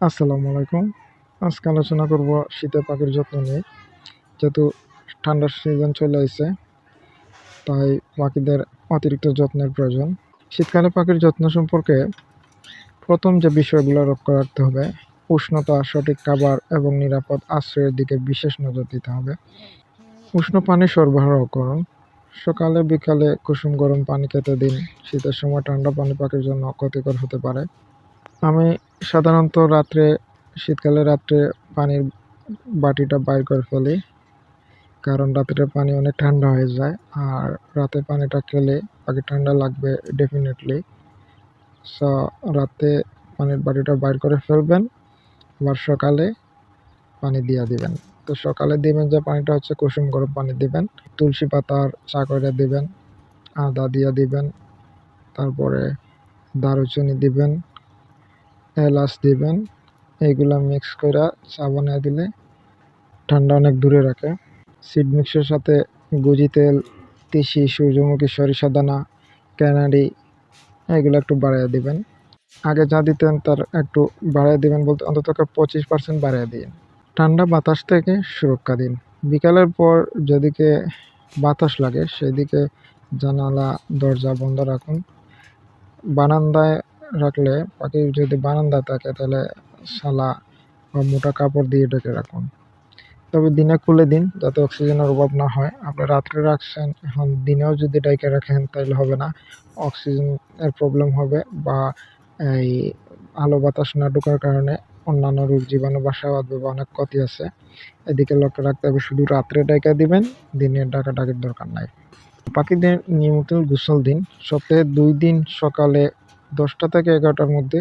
আসসালামু আলাইকুম। আজকে আলোচনা করব শীতে পাখির যত্ন নিয়ে। যেহেতু ঠান্ডার সিজন চলে আসছে তাই পাখিদের অতিরিক্ত যত্নের প্রয়োজন। শীতকালে পাখির যত্ন সম্পর্কে প্রথম যে বিষয়গুলো লক্ষ্য রাখতে হবে, উষ্ণতা, সঠিক খাবার এবং নিরাপদ আশ্রয়ের দিকে বিশেষ নজর দিতে হবে। উষ্ণ পানি সরবরাহ করুন। সকালে, বিকালে কুসুম গরম পানি খেতে দিন। শীতের সময় ঠান্ডা পানি পাখির জন্য ক্ষতিকর হতে পারে। আমি সাধারণত রাত্রে, শীতকালে রাত্রে পানির বাটিটা বাইর করে ফেলি। কারণ রাত্রে পানি অনেক ঠান্ডা হয়ে যায়। আর রাতে পানিটা খেলে পাখি ঠান্ডা লাগবে ডেফিনেটলি সো রাতে পানির বাটিটা বাইর করে ফেলবেন। আবার সকালে পানি দিয়ে দিবেন। তো সকালে দিবেন যে পানিটা হচ্ছে কুসুম গরম পানি দিবেন। তুলসী পাতার চা করে দিবেন। আদা দিয়ে দিবেন। তারপরে দারুচিনি দিবেন। এলাচ দিবেন। এইগুলা মিক্স করে চা বানিয়ে দিলে ঠান্ডা অনেক দূরে রাখে। সিড মিক্সের সাথে গুজি তেল, তিসি, সূর্যমুখী সরিষা দানা ক্যানাডি এগুলো একটু বাড়িয়ে দিবেন। আগে যা দিতেন তার একটু বাড়িয়ে দিবেন বলতে অন্তত পঁচিশ পার্সেন্ট বাড়িয়ে দিন। ঠান্ডা বাতাস থেকে সুরক্ষা দিন। বিকালের পর যেদিকে বাতাস লাগে সেদিকে জানালা, দরজা বন্ধ রাখুন। বারান্দায় রাখলে পাখি যদি বারান্দা থাকে, তাহলে সালা বা মোটা কাপড় দিয়ে ঢেকে রাখুন। তবে দিনে খুলে দিন, যাতে অক্সিজেনের অভাব না হয়। আপনি রাত্রে রাখছেন, এখন দিনেও যদি ডাইকে রাখেন, তাহলে হবে না। অক্সিজেনের প্রবলেম হবে বা এই আলো বাতাস না ঢোকার কারণে অন্যান্য রোগ, জীবাণু বাসা বাঁধবে বা অনেক ক্ষতি আছে। এদিকে লক্ষ্য রাখতে হবে, শুধু রাত্রে ডাইকা দিবেন, দিনে ডাকা ডাকির দরকার নাই। পাখিদের নিয়মিত গোসল দিন। সপ্তাহে দুই দিন সকালে দশটা থেকে এগারোটার মধ্যে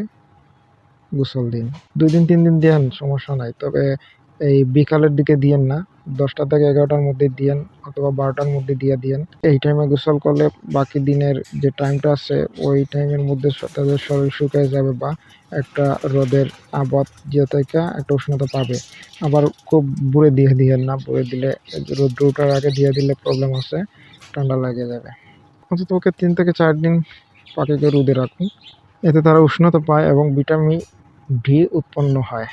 গোসল দিন। দুই দিন, তিন দিন দিয়েন, সমস্যা নাই। তবে এই বিকালের দিকে দিয়েন না। দশটা থেকে এগারোটার মধ্যে দিয়েন অথবা বারোটার মধ্যে দিয়ে দিয়েন। এই টাইমে গোসল করলে বাকি দিনের যে টাইমটা আছে, ওই টাইমের মধ্যে তাদের শরীর শুকিয়ে যাবে বা একটা রোদের আবাদ যে থেকে একটা উষ্ণতা পাবে। আবার খুব বুড়ে দিয়ে দিয়েন না। বুড়ে দিলে রোদ্র ওঠার আগে দিয়ে দিলে প্রবলেম আছে, ঠান্ডা লেগে যাবে। অন্তত তিন থেকে চার দিন পাখিকে রোদে রাখুন। এতে তারা উষ্ণতা পায় এবং ভিটামিন ডি উৎপন্ন হয়।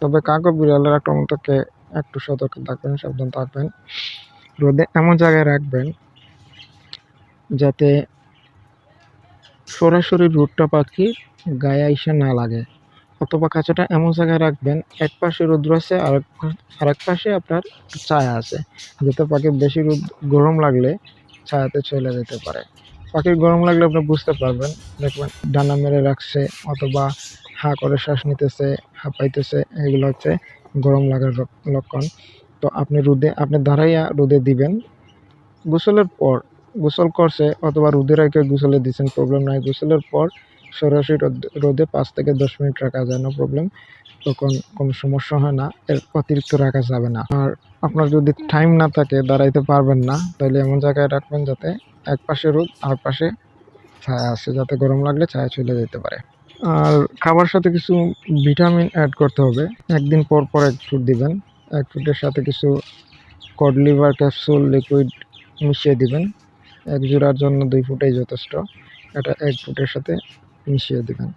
তবে কাক ও বিড়ালের আক্রমণ একটু সতর্ক থাকবেন, সাবধান থাকবেন। রোদে এমন জায়গায় রাখবেন যাতে সরাসরি রোদটা পাখির গায়ে এসে না লাগে। অথবা কাঁচাটা এমন জায়গায় রাখবেন, এক পাশে রোদ্র আছে আর আরেক পাশে আপনার ছায়া আছে, যাতে পাখির বেশি রোদ গরম লাগলে ছায়াতে চলে যেতে পারে। পাখির গরম লাগলে আপনি বুঝতে পারবেন। দেখবেন ডানা মেরে রাখছে অথবা হা করে শ্বাস নিতেছে হাঁপাইতেছে এগুলো হচ্ছে গরম লাগার লক্ষণ। তো আপনি রোদে, আপনি দাঁড়াইয়া রোদে দিবেন। গোসলের পর, গোসল করছে অথবা রোদে রেখে গোসলে দিচ্ছেন প্রবলেম নাই। গোসলের পর সরাসরি রোদ- রোদে পাঁচ থেকে দশ মিনিট রাখা যায় না প্রবলেম তখন কোনো সমস্যা হয় না, এর অতিরিক্ত রাখা যাবে না। আর আপনার যদি টাইম না থাকে, দাঁড়াইতে পারবেন না তাহলে এমন জায়গায় রাখবেন যাতে এক পাশে রোদ, আর পাশে ছায়া আছে, যাতে গরম লাগলে ছায়া চলে যেতে পারে। আর খাবার সাথে কিছু ভিটামিন অ্যাড করতে হবে। একদিন পর পর এক ফুট দিবেন। এক ফুটের সাথে কিছু কড লিভার ক্যাপসুল লিকুইড মিশিয়ে দিবেন। এক জোড়ার জন্য দুই ফুটেই যথেষ্ট। এটা এক ফুটের সাথে মিশিয়ে দিবেন।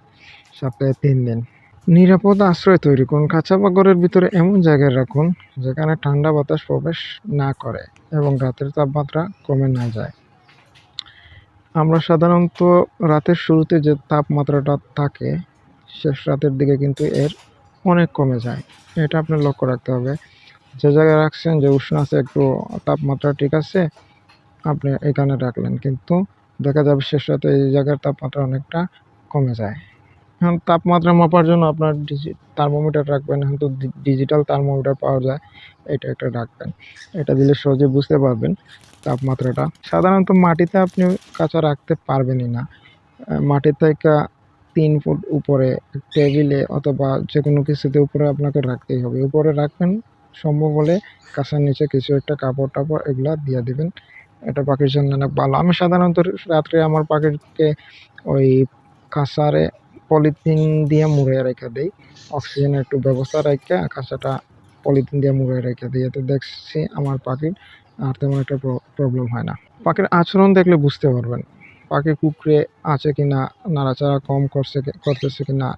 সপ্তাহে তিন দিন। নিরাপদ আশ্রয় তৈরি করুন। খাঁচা বা ঘরের ভিতরে এমন জায়গায় রাখুন, যেখানে ঠান্ডা বাতাস প্রবেশ না করে এবং রাতের তাপমাত্রা কমে না যায়। আমরা সাধারণত রাতের শুরুতে যে তাপমাত্রাটা থাকে, শেষ রাতের দিকে কিন্তু এর অনেক কমে যায়। এটা আপনার লক্ষ্য রাখতে হবে। যে জায়গায় রাখছেন, যে উষ্ণ আছে, একটু তাপমাত্রা ঠিক আছে, আপনি এখানে রাখলেন। কিন্তু দেখা যাবে শেষ রাতে এই জায়গার তাপমাত্রা অনেকটা কমে যায়। এখন তাপমাত্রা মাপার জন্য আপনার ডিজি থার্মোমিটার রাখবেন। এখন তো ডিজিটাল থার্মোমিটার পাওয়া যায়। এটা একটা রাখবেন। এটা দিলে সহজে বুঝতে পারবেন তাপমাত্রাটা, সাধারণত মাটিতে আপনি কাঁচা রাখতে পারবেনই না। মাটির থেকে তিন ফুট উপরে টেবিলে অথবা যে কোনো কিছুতে উপরে আপনাকে রাখতেই হবে। উপরে রাখবেন, সম্ভব হলে কাঁচার নিচে কিছু একটা কাপড় টাপড় এগুলা দিয়ে দিবেন। এটা পাখির জন্য অনেক ভালো। আমি সাধারণত রাত্রে আমার পাখিকে ওই কাঁচারে পলিথিন দিয়ে মুড়ে রেখে দিই। অক্সিজেনের একটু ব্যবস্থা রেখে কাঁচাটা পলিথিন দিয়ে মুড়ে রেখে দিই এতে দেখছি আমার পাখির আর তেমন একটা প্রবলেম হয় না। পাখির আচরণ দেখলে বুঝতে পারবেন। পাখি কুকড়ে আছে কি না নাড়াচাড়া কম করছে করতেছে কি না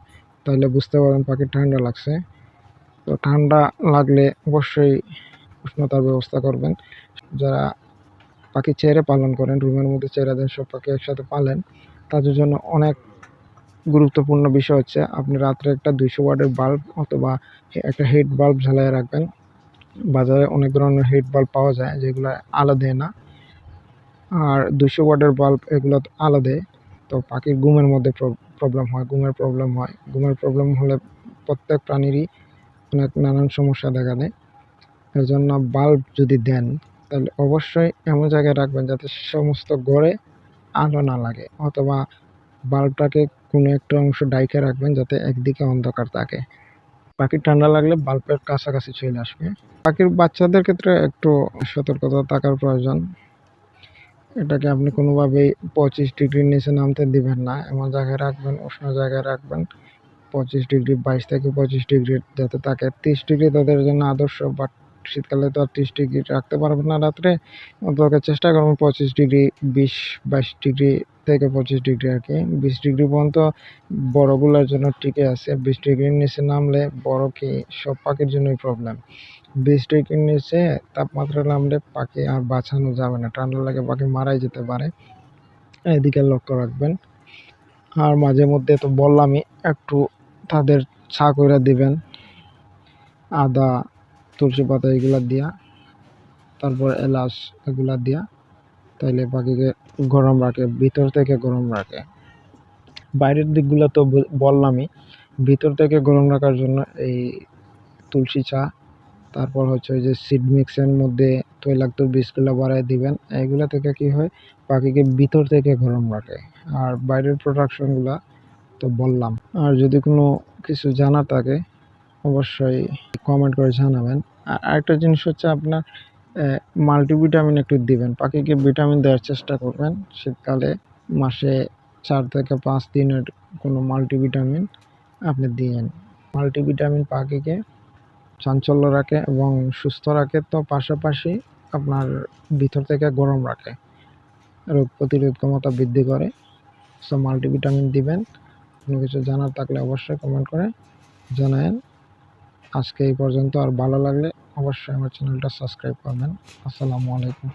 তাহলে বুঝতে পারবেন পাখির ঠান্ডা লাগছে। তো ঠান্ডা লাগলে অবশ্যই উষ্ণতার ব্যবস্থা করবেন। যারা পাখি ছেড়ে পালন করেন, রুমের মধ্যে ছেড়ে দেন, সব পাখি একসাথে পালেন, তাদের জন্য অনেক গুরুত্বপূর্ণ বিষয় হচ্ছে আপনি রাত্রে একটা দুইশো ওয়াটের বাল্ব অথবা একটা হেড বাল্ব ঝালিয়ে রাখবেন। বাজারে অনেক ধরনের হেড বাল্ব পাওয়া যায় যেগুলো আলো দেয় না। আর দুশো ওয়াটের বাল্ব এগুলো আলো দেয়। তো পাখির ঘুমের মধ্যে প্রবলেম হয়, ঘুমের প্রবলেম হয়। ঘুমের প্রবলেম হলে প্রত্যেক প্রাণীরই অনেক নানান সমস্যা দেখা দেয়। এর জন্য বাল্ব যদি দেন, তাহলে অবশ্যই এমন জায়গায় রাখবেন যাতে সমস্ত ঘরে আলো না লাগে। অথবা বাল্বটাকে কোনো একটা অংশ ডাইকে রাখবেন যাতে একদিকে অন্ধকার থাকে। পাখির ঠান্ডা লাগলে বাল্বের কাছাকাছি চলে আসবে। পাখির বাচ্চাদের ক্ষেত্রে একটু সতর্কতা থাকার প্রয়োজন। এটাকে আপনি কোনোভাবেই পঁচিশ ডিগ্রির নিচে নামতে দিবেন না। এমন জায়গায় রাখবেন, উষ্ণ জায়গায় রাখবেন। পঁচিশ ডিগ্রি, বাইশ থেকে পঁচিশ ডিগ্রি যাতে থাকে। তিরিশ ডিগ্রি তাদের জন্য আদর্শ বাট শীতকালে তো আর তিরিশ ডিগ্রি রাখতে পারবেন না রাত্রে। অন্তত চেষ্টা করবেন পঁচিশ ডিগ্রি, বিশ, বাইশ ডিগ্রি থেকে পঁচিশ ডিগ্রি আর কি। বিশ ডিগ্রি পর্যন্ত বড়গুলোর জন্য টিকে আছে। বিশ ডিগ্রির নিচে নামলে বড় কি, সব পাখির জন্যই প্রবলেম বিশ ডিগ্রির নিচে তাপমাত্রা নামলে পাখি আর বাঁচানো যাবে না। ঠান্ডা লাগে পাখি মারাই যেতে পারে। এদিকে লক্ষ্য রাখবেন। আর মাঝে মধ্যে তো বললামই, একটু তাদের ছা করে দিবেন। আদা তুলসী পাতা এগুলা দিয়া, তারপর এলাচ এগুলা দিয়া, তাইলে পাখিকে গরম রাখে, ভিতর থেকে গরম রাখে। বাইরের দিকগুলো তো বললামই, ভিতর থেকে গরম রাখার জন্য এই তুলসী চা, তারপর হচ্ছে ওই যে সিড মিক্সের মধ্যে তৈলাক্ত বীজগুলো বাড়ায় দিবেন এগুলো থেকে কি হয়, পাখিকে ভিতর থেকে গরম রাখে। আর বাইরের প্রোডাকশনগুলো তো বললাম। আর যদি কোনো কিছু জানা থাকে অবশ্যই কমেন্ট করে জানাবেন। আর আরেকটা জিনিস হচ্ছে আপনার মাল্টিভিটামিন একটু দিবেন। পাখিকে ভিটামিন দেওয়ার চেষ্টা করবেন শীতকালে। মাসে চার থেকে পাঁচ দিনের কোনো মাল্টিভিটামিন আপনি দিয়েন। মাল্টিভিটামিন পাখিকে চাঞ্চল্য রাখে এবং সুস্থ রাখে তো পাশাপাশি আপনার ভিতর থেকে গরম রাখে। রোগ প্রতিরোধ ক্ষমতা বৃদ্ধি করে। সো মাল্টিভিটামিন দিবেন। কোনো কিছু জানার থাকলে অবশ্যই কমেন্ট করে জানায়েন। আজকে এই পর্যন্ত আর ভালো লাগলে অবশ্যই আমার চ্যানেলটা সাবস্ক্রাইব করবেন। আসসালামু আলাইকুম।